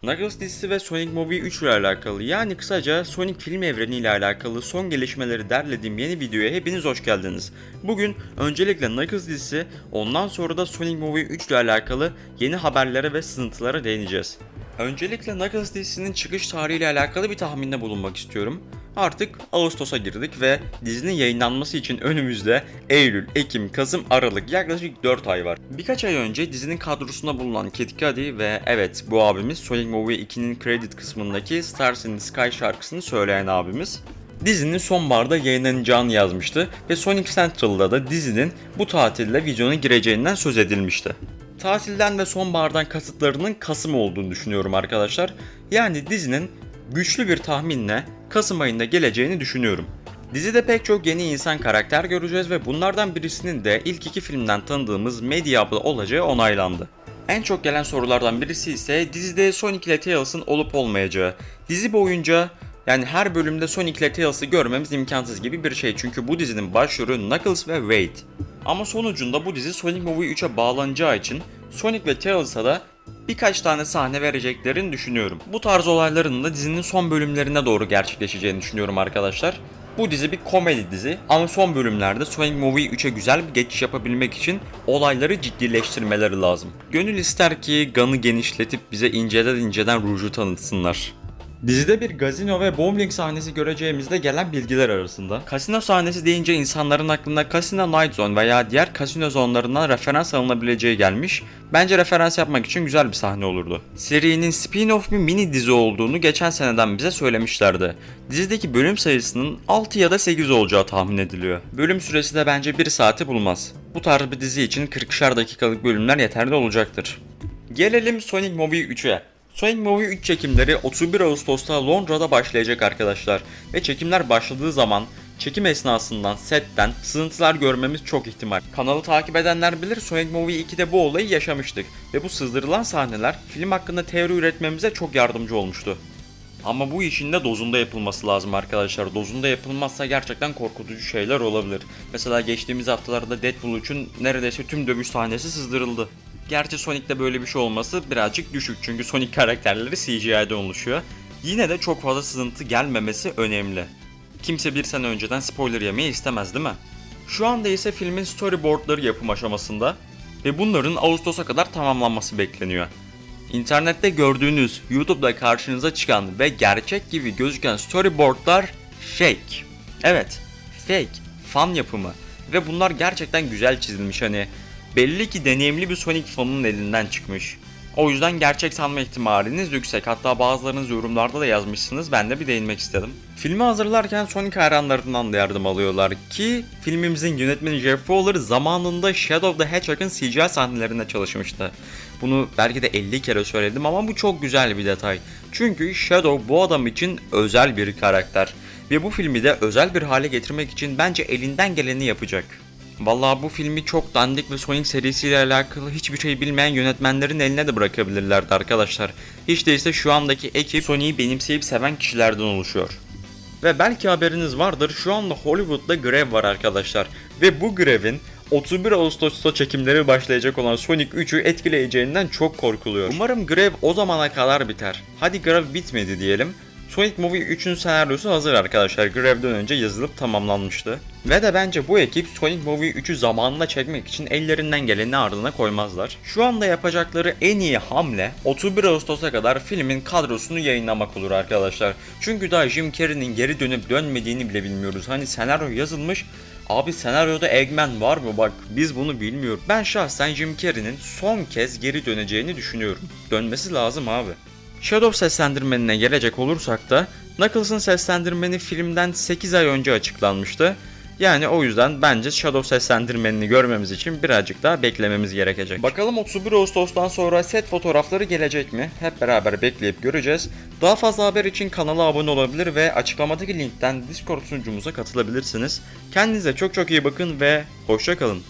Knuckles dizisi ve Sonic Movie 3 ile alakalı yani kısaca Sonic film evreni ile alakalı son gelişmeleri derlediğim yeni videoya hepiniz hoş geldiniz. Bugün öncelikle Knuckles dizisi ondan sonra da Sonic Movie 3 ile alakalı yeni haberlere ve sızıntılara değineceğiz. Öncelikle Knuckles dizisinin çıkış tarihiyle alakalı bir tahminde bulunmak istiyorum. Artık Ağustos'a girdik ve dizinin yayınlanması için önümüzde Eylül, Ekim, Kasım, Aralık yaklaşık 4 ay var. Birkaç ay önce dizinin kadrosunda bulunan Kid Cudi ve evet bu abimiz Sonic Movie 2'nin credit kısmındaki Stars in the Sky şarkısını söyleyen abimiz dizinin sonbaharda yayınlanacağını yazmıştı ve Sonic Central'da da dizinin bu tatilde vizyona gireceğinden söz edilmişti. Tatilden ve sonbahardan kasıtlarının Kasım olduğunu düşünüyorum arkadaşlar. Yani dizinin güçlü bir tahminle Kasım ayında geleceğini düşünüyorum. Dizide pek çok yeni insan karakter göreceğiz ve bunlardan birisinin de ilk iki filmden tanıdığımız Medya abla olacağı onaylandı. En çok gelen sorulardan birisi ise dizide Sonic ile Tails'ın olup olmayacağı. Dizi boyunca yani her bölümde Sonic ile Tails'ı görmemiz imkansız gibi bir şey çünkü bu dizinin başrolü Knuckles ve Wade. Ama sonucunda bu dizi Sonic Movie 3'e bağlanacağı için Sonic ve Tails'a da birkaç tane sahne vereceklerini düşünüyorum. Bu tarz olayların da dizinin son bölümlerine doğru gerçekleşeceğini düşünüyorum arkadaşlar. Bu dizi bir komedi dizi ama son bölümlerde Sonic Movie 3'e güzel bir geçiş yapabilmek için olayları ciddileştirmeleri lazım. Gönül ister ki Gun'ı genişletip bize inceden inceden Rouge'u tanıtsınlar. Dizide bir gazino ve bowling sahnesi göreceğimizde gelen bilgiler arasında. Kasino sahnesi deyince insanların aklına Casino Night Zone veya diğer kasino zonlarından referans alınabileceği gelmiş. Bence referans yapmak için güzel bir sahne olurdu. Serinin spin-off bir mini dizi olduğunu geçen seneden bize söylemişlerdi. Dizideki bölüm sayısının 6 ya da 8 olacağı tahmin ediliyor. Bölüm süresi de bence 1 saati bulmaz. Bu tarz bir dizi için 40'şar dakikalık bölümler yeterli olacaktır. Gelelim Sonic Movie 3'e. Sonic Movie 3 çekimleri 31 Ağustos'ta Londra'da başlayacak arkadaşlar. Ve çekimler başladığı zaman çekim esnasından setten sızıntılar görmemiz çok ihtimal. Kanalı takip edenler bilir Sonic Movie 2'de bu olayı yaşamıştık. Ve bu sızdırılan sahneler film hakkında teori üretmemize çok yardımcı olmuştu. Ama bu işin de dozunda yapılması lazım arkadaşlar. Dozunda yapılmazsa gerçekten korkutucu şeyler olabilir. Mesela geçtiğimiz haftalarda Deadpool için neredeyse tüm dövüş sahnesi sızdırıldı. Gerçi Sonic'te böyle bir şey olması birazcık düşük çünkü Sonic karakterleri CGI'de oluşuyor. Yine de çok fazla sızıntı gelmemesi önemli. Kimse bir sene önceden spoiler yemeyi istemez değil mi? Şu anda ise filmin storyboardları yapım aşamasında ve bunların Ağustos'a kadar tamamlanması bekleniyor. İnternette gördüğünüz, YouTube'da karşınıza çıkan ve gerçek gibi gözüken storyboardlar fake. Evet, fake, fan yapımı ve bunlar gerçekten güzel çizilmiş hani belli ki deneyimli bir Sonic fanının elinden çıkmış. O yüzden gerçek sanma ihtimaliniz yüksek. Hatta bazılarınız yorumlarda da yazmışsınız. Ben de bir değinmek istedim. Filmi hazırlarken Sonic hayranlarından da yardım alıyorlar ki filmimizin yönetmeni Jeff Fowler zamanında Shadow the Hedgehog'ın CGI sahnelerinde çalışmıştı. Bunu belki de 50 kere söyledim ama bu çok güzel bir detay. Çünkü Shadow bu adam için özel bir karakter. Ve bu filmi de özel bir hale getirmek için bence elinden geleni yapacak. Vallahi bu filmi çok dandik ve Sonic serisiyle alakalı hiçbir şey bilmeyen yönetmenlerin eline de bırakabilirlerdi arkadaşlar. Hiç değilse şu andaki ekip Sonic'i benimseyip seven kişilerden oluşuyor. Ve belki haberiniz vardır şu anda Hollywood'da grev var arkadaşlar. Ve bu grevin 31 Ağustos'ta çekimleri başlayacak olan Sonic 3'ü etkileyeceğinden çok korkuluyor. Umarım grev o zamana kadar biter. Hadi grev bitmedi diyelim. Sonic Movie 3'ün senaryosu hazır arkadaşlar. Grev'den önce yazılıp tamamlanmıştı. Ve de bence bu ekip Sonic Movie 3'ü zamanında çekmek için ellerinden geleni ardına koymazlar. Şu anda yapacakları en iyi hamle 31 Ağustos'a kadar filmin kadrosunu yayınlamak olur arkadaşlar. Çünkü daha Jim Carrey'nin geri dönüp dönmediğini bile bilmiyoruz. Hani senaryo yazılmış Abi senaryoda Eggman var mı? Bak biz bunu bilmiyoruz. Ben şahsen Jim Carrey'nin son kez geri döneceğini düşünüyorum. Dönmesi lazım abi. Shadow seslendirmenine gelecek olursak da Knuckles'ın seslendirmeni filmden 8 ay önce açıklanmıştı. Yani o yüzden bence Shadow seslendirmenini görmemiz için birazcık daha beklememiz gerekecek. Bakalım 31 Ağustos'tan sonra set fotoğrafları gelecek mi? Hep beraber bekleyip göreceğiz. Daha fazla haber için kanala abone olabilir ve açıklamadaki linkten Discord sunucumuza katılabilirsiniz. Kendinize çok çok iyi bakın ve hoşça kalın.